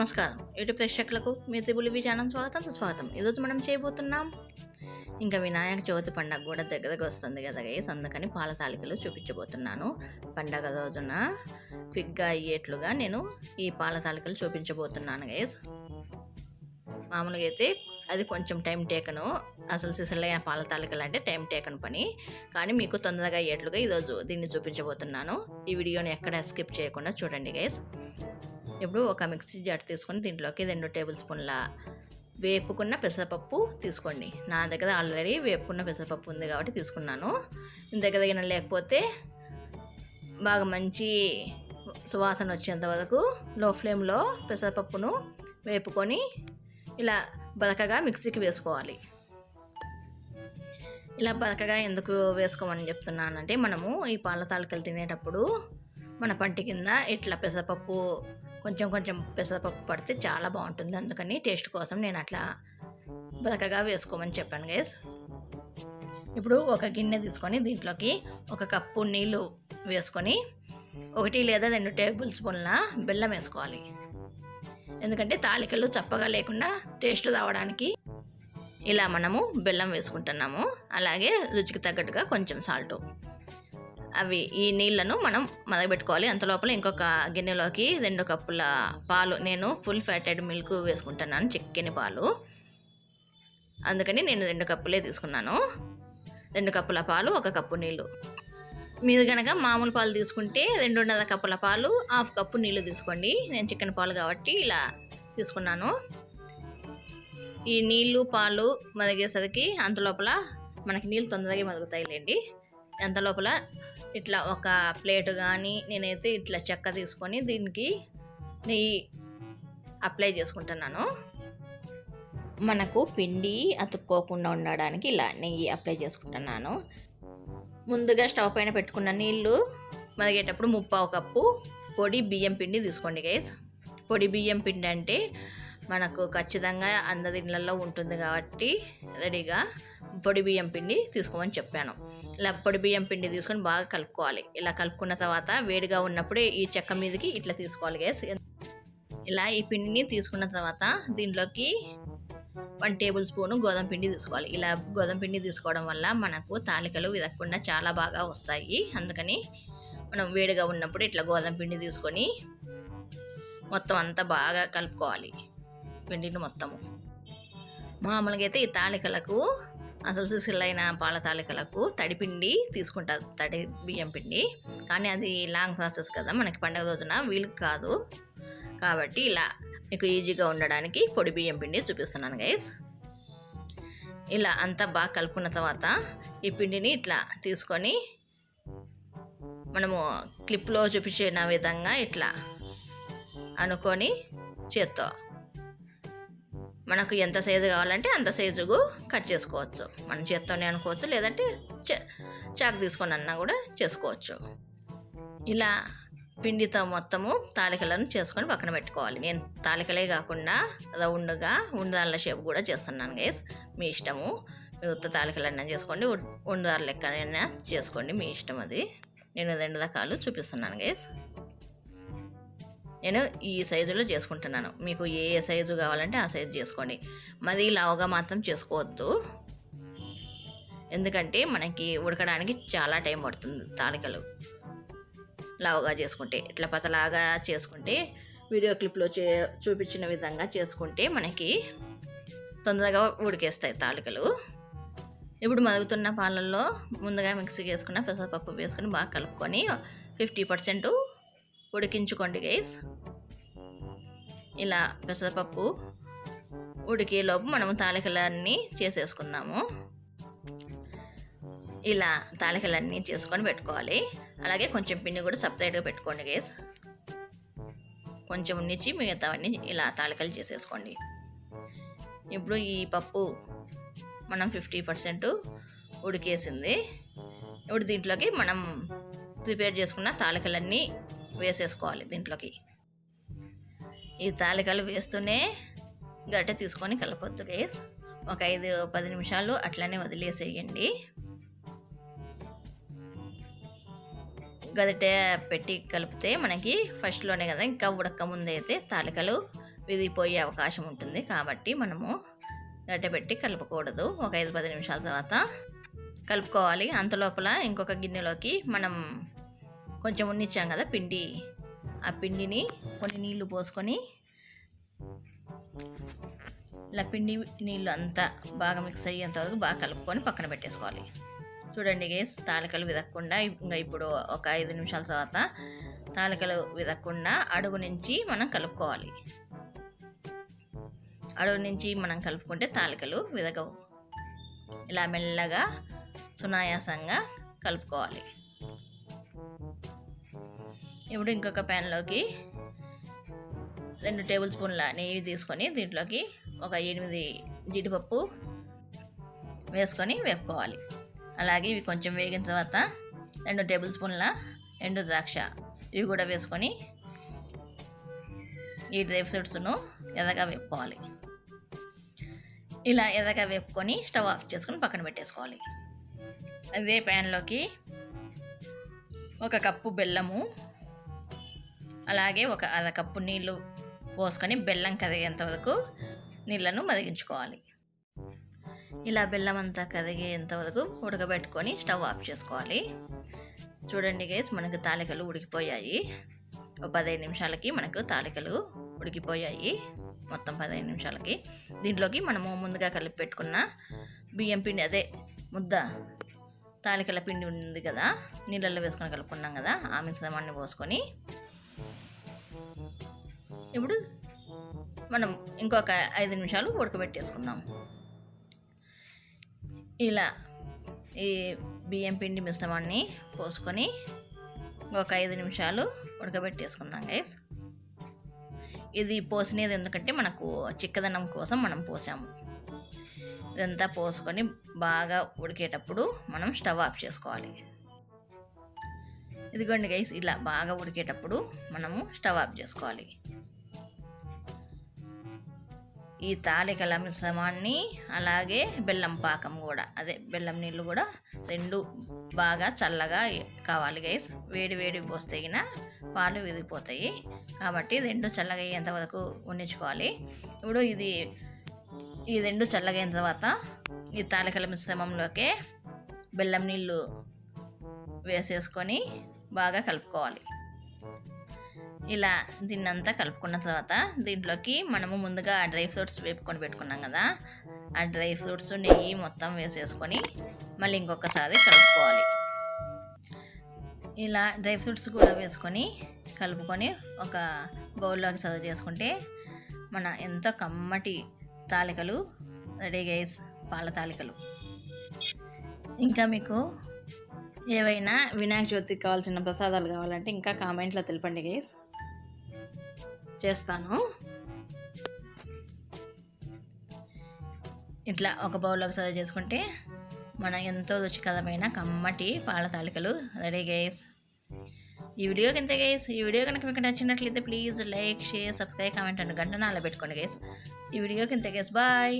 నమస్కారం. ఇటు ప్రేక్షకులకు మీ త్రిబులి విజయానం స్వాగతం సుస్వాగతం. ఈరోజు మనం చేయబోతున్నాం ఇంకా వినాయక చవితి పండగ కూడా దగ్గరకు వస్తుంది కదా గైస్ అందుకని పాల తాలికలు చూపించబోతున్నాను. పండగ రోజున క్విక్గా అయ్యేట్లుగా నేను ఈ పాల తాలికలు చూపించబోతున్నాను గైస్ మామూలుగా అయితే అది కొంచెం టైం టేకను. అసలు సిసలైన పాల తాలికలు అంటే టైం టేకన్ పని. కానీ మీకు తొందరగా అయ్యేట్లుగా ఈరోజు దీన్ని చూపించబోతున్నాను. ఈ వీడియోని ఎక్కడ స్కిప్ చేయకుండా చూడండి గైస్ ఇప్పుడు ఒక మిక్సీ జార్ తీసుకొని దీంట్లోకి రెండు టేబుల్ స్పూన్ల వేపుకున్న పెసరపప్పు తీసుకోండి. నా దగ్గర ఆల్రెడీ వేపుకున్న పెసరపప్పు ఉంది కాబట్టి తీసుకున్నాను. మీ దగ్గర లేకపోతే బాగా మంచి సువాసన వచ్చేంత వరకు లో ఫ్లేమ్లో పెసరపప్పును వేపుకొని ఇలా బరకగా మిక్సీకి వేసుకోవాలి. ఇలా బరకగా ఎందుకు వేసుకోమని చెప్తున్నానంటే మనము ఈ పాల తాలికలు తినేటప్పుడు మన పంటి కింద ఇట్లా పెసరపప్పు కొంచెం కొంచెం పెసరపప్పు పడితే చాలా బాగుంటుంది. అందుకని టేస్ట్ కోసం నేను అట్లా బ్రకగా వేసుకోమని చెప్పాను గైస్ ఇప్పుడు ఒక గిన్నె తీసుకొని దీంట్లోకి ఒక కప్పు నీళ్ళు వేసుకొని ఒకటి లేదా రెండు టేబుల్ స్పూన్ల బెల్లం వేసుకోవాలి. ఎందుకంటే తాలికలు చప్పగా లేకుండా టేస్ట్ రావడానికి ఇలా మనము బెల్లం వేసుకుంటున్నాము. అలాగే రుచికి తగ్గట్టుగా కొంచెం సాల్ట్ అవి ఈ నీళ్ళను మనం మరగబెట్టుకోవాలి అంత లోపల ఇంకొక గిన్నెలోకి రెండు కప్పుల పాలు. నేను ఫుల్ ఫ్యాటెడ్ మిల్క్ వేసుకుంటున్నాను చిక్కిన పాలు. అందుకని నేను రెండు కప్పులే తీసుకున్నాను. రెండు కప్పుల పాలు ఒక కప్పు నీళ్ళు. మీరు కనుక మామూలు పాలు తీసుకుంటే రెండున్నర కప్పుల పాలు హాఫ్ కప్పు నీళ్ళు తీసుకోండి. నేను చికెన్ పాలు కాబట్టి ఇలా తీసుకున్నాను. ఈ నీళ్ళు పాలు మరిగేసరికి అంత లోపల మనకి నీళ్ళు తొందరగా మరుగుతాయిలేండి. అంత లోపల ఇట్లా ఒక ప్లేట్ కానీ నేనైతే ఇట్లా చెక్క తీసుకొని దీనికి నెయ్యి అప్లై చేసుకుంటున్నాను. మనకు పిండి అతుక్కోకుండా ఉండడానికి ఇలా నెయ్యి అప్లై చేసుకుంటున్నాను. ముందుగా స్టవ్ పైన పెట్టుకున్న నీళ్ళు మరిగేటప్పుడు ముప్పావు కప్పు పొడి బియ్యం పిండి తీసుకోండి గైస్. పొడి బియ్యం పిండి అంటే మనకు ఖచ్చితంగా అందరి ఇళ్ళల్లో ఉంటుంది కాబట్టి రెడీగా పొడి బియ్యం పిండి తీసుకోమని చెప్పాను. ఇలా పొడి బియ్యం పిండి తీసుకొని బాగా కలుపుకోవాలి. ఇలా కలుపుకున్న తర్వాత వేడిగా ఉన్నప్పుడే ఈ చెక్క మీదకి ఇట్లా తీసుకోవాలి గ్యాస్ ఇలా ఈ పిండిని తీసుకున్న తర్వాత దీంట్లోకి వన్ టేబుల్ స్పూను గోధుమ పిండి తీసుకోవాలి. ఇలా గోధుమ పిండి తీసుకోవడం వల్ల మనకు తాలికలు విదగకుండా చాలా బాగా వస్తాయి. అందుకని మనం వేడిగా ఉన్నప్పుడు ఇట్లా గోధుమ పిండి తీసుకొని మొత్తం అంతా బాగా కలుపుకోవాలి. పిండిని మొత్తము. మామూలుగా అయితే ఈ తాలికలకు అసలు సిసిలైన పాల తాలికలకు తడిపిండి తీసుకుంటారు తడి బియ్యం పిండి. కానీ అది లాంగ్ ప్రాసెస్ కదా మనకి పండగ రోజున వీలు కాదు. కాబట్టి ఇలా మీకు ఈజీగా ఉండడానికి పొడి బియ్యం పిండి చూపిస్తున్నాను గైస్ ఇలా అంతా బాగా కలుపుకున్న తర్వాత ఈ పిండిని ఇట్లా తీసుకొని మనము క్లిప్లో చూపించిన విధంగా ఇట్లా అనుకొని చేత్తో మనకు ఎంత సైజు కావాలంటే అంత సైజుకు కట్ చేసుకోవచ్చు. మనం చేత్తోనే అనుకోవచ్చు లేదంటే చాకు తీసుకొని అన్నా కూడా చేసుకోవచ్చు. ఇలా పిండితో మొత్తము తాలికలను చేసుకొని పక్కన పెట్టుకోవాలి. నేను తాలికలే కాకుండా రౌండ్గా ఉండాల షేప్ కూడా చేస్తున్నాను గైస్ మీ ఇష్టము. మీ ఉత్త తాలికలన్నా చేసుకోండి ఉండాల లెక్కనైనా చేసుకోండి మీ ఇష్టం అది. నేను రెండు రకాలు చూపిస్తున్నాను గైస్ నేను ఈ సైజులో చేసుకుంటున్నాను. మీకు ఏ సైజు కావాలంటే ఆ సైజు చేసుకోండి. మరి లావుగా మాత్రం చేసుకోవద్దు. ఎందుకంటే మనకి ఉడకడానికి చాలా టైం పడుతుంది తాలికలు. లావుగా చేసుకుంటే ఇట్లా పతలాగా చేసుకుంటే వీడియో క్లిప్లో చే చూపించిన విధంగా చేసుకుంటే మనకి తొందరగా ఉడికేస్తాయి తాలికలు. ఇప్పుడు మరుగుతున్న పాలల్లో ముందుగా మిక్సీ వేసుకున్న పెసరపప్పు వేసుకుని బాగా కలుపుకొని ఫిఫ్టీ పర్సెంట్ ఉడికించుకోండి గైస్ ఇలా పెసరపప్పు ఉడికేలోపు మనము తాలికలన్నీ చేసేసుకుందాము. ఇలా తాలికలన్నీ చేసుకొని పెట్టుకోవాలి. అలాగే కొంచెం పిండి కూడా సపరేట్గా పెట్టుకోండి గేస్ కొంచెం ఉన్నిచ్చి మిగతావన్నీ ఇలా తాలికలు చేసేసుకోండి. ఇప్పుడు ఈ పప్పు మనం ఫిఫ్టీ పర్సెంట్ ఉడికేసింది. ఇప్పుడు దీంట్లోకి మనం ప్రిపేర్ చేసుకున్న తాలికలన్నీ వేసేసుకోవాలి దీంట్లోకి. ఈ తాలికలు వేస్తూనే గట్టె తీసుకొని కలపొద్దు గైస్ ఒక ఐదు పది నిమిషాలు అట్లనే వదిలేసేయండి. గదిటే పెట్టి కలిపితే మనకి ఫస్ట్లోనే కదా ఇంకా ఉడక ముందైతే తాలికలు విదిగిపోయే అవకాశం ఉంటుంది. కాబట్టి మనము గడ్డపెట్టి కలుపుకూడదు. ఒక ఐదు పది నిమిషాల తర్వాత కలుపుకోవాలి. అంత లోపల ఇంకొక గిన్నెలోకి మనం కొంచెం ఉన్నిచ్చాం కదా పిండి. ఆ పిండిని కొన్ని నీళ్ళు పోసుకొని ఇలా పిండి నీళ్ళు అంతా బాగా మిక్స్ అయ్యేంత వరకు బాగా కలుపుకొని పక్కన పెట్టేసుకోవాలి. చూడండి గేస్ తాలికలు విదక్కుండా ఇంకా ఇప్పుడు ఒక ఐదు నిమిషాల తర్వాత తాలికలు విదక్కుండా అడుగు నుంచి మనం కలుపుకోవాలి. అడుగు నుంచి మనం కలుపుకుంటే తాలికలు విదగవు ఇలా మెల్లగా సునాయాసంగా కలుపుకోవాలి. ఇప్పుడు ఇంకొక ప్యాన్లోకి రెండు టేబుల్ స్పూన్ల నెయ్యి తీసుకొని దీంట్లోకి ఒక ఎనిమిది జీడిపప్పు వేసుకొని వేపుకోవాలి. అలాగే ఇవి కొంచెం వేగిన తర్వాత రెండు టేబుల్ స్పూన్ల ఎండు ద్రాక్ష ఇవి కూడా వేసుకొని ఈ డ్రై ఫ్రూట్స్ను ఎదగా వేపుకోవాలి. ఇలా ఎదగా వేపుకొని స్టవ్ ఆఫ్ చేసుకొని పక్కన పెట్టేసుకోవాలి. అదే ప్యాన్లోకి ఒక కప్పు బెల్లము అలాగే ఒక అర కప్పు నీళ్ళు పోసుకొని బెల్లం కరిగేంత వరకు నీళ్ళను మరిగించుకోవాలి. ఇలా బెల్లం అంతా కరిగేంత వరకు ఉడకబెట్టుకొని స్టవ్ ఆఫ్ చేసుకోవాలి. చూడండి గేస్ మనకు తాలికలు ఉడికిపోయాయి. ఒక పదహైదు నిమిషాలకి మనకు తాలికలు ఉడికిపోయాయి. మొత్తం పదహైదు నిమిషాలకి. దీంట్లోకి మనము ముందుగా కలిపి పెట్టుకున్న బియ్యం పిండి అదే ముద్ద తాలికల పిండి ఉంది కదా నీళ్ళల్లో వేసుకొని కలుపుకున్నాం కదా ఆ మిశ్రమాన్ని పోసుకొని ఇప్పుడు మనం ఇంకొక ఐదు నిమిషాలు ఉడకబెట్టేసుకుందాం. ఇలా ఈ బియ్యం పిండి మిశ్రమాన్ని పోసుకొని ఒక ఐదు నిమిషాలు ఉడకబెట్టేసుకుందాం గైస్ ఇది పోసినది ఎందుకంటే మనకు చిక్కదనం కోసం మనం పోసాము. ఇదంతా పోసుకొని బాగా ఉడికేటప్పుడు మనం స్టవ్ ఆఫ్ చేసుకోవాలి. ఇదిగోండి గైస్ ఇలా బాగా ఉడికేటప్పుడు మనము స్టవ్ ఆఫ్ చేసుకోవాలి. ఈ తాలికల మిశ్రమాన్ని అలాగే బెల్లం పాకం కూడా అదే బెల్లం నీళ్ళు కూడా రెండు బాగా చల్లగా కావాలి గైస్ వేడి వేడి పోస్తేగిన పాలు విరిగిపోతాయి. కాబట్టి రెండు చల్లగా అయ్యేంత వరకు ఉండించుకోవాలి. ఇప్పుడు ఇది ఈ రెండు చల్లగైన అయిన తర్వాత ఈ తాలికల మిశ్రమంలోకే బెల్లం నీళ్ళు వేసేసుకొని బాగా కలుపుకోవాలి. ఇలా దీన్నంతా కలుపుకున్న తర్వాత దీంట్లోకి మనము ముందుగా డ్రై ఫ్రూట్స్ వేపుకొని పెట్టుకున్నాం కదా ఆ డ్రై ఫ్రూట్స్ నెయ్యి మొత్తం వేసేసుకొని మళ్ళీ ఇంకొకసారి కలుపుకోవాలి. ఇలా డ్రై ఫ్రూట్స్ కూడా వేసుకొని కలుపుకొని ఒక బౌల్లోకి సర్వ్ చేసుకుంటే మన ఎంతో కమ్మటి తాలికలు రెడీ గైస్ పాల తాలికలు. ఇంకా మీకు ఏవైనా వినాయక చవితికి కావాల్సిన ప్రసాదాలు కావాలంటే ఇంకా కామెంట్లో తెలపండి గైస్. చేస్తాను. ఇట్లా ఒక బౌల్లోకి సర్వ్ చేసుకుంటే మన ఎంతో రుచికరమైన కమ్మటి పాల తాలికలు రెడీ గైస్ ఈ వీడియో కింద గైస్ ఈ వీడియో కనుక మీకు నచ్చినట్లయితే please like share subscribe comment and గంట నాలో పెట్టుకోండి గైస్ ఈ వీడియో కింద గైస్ బాయ్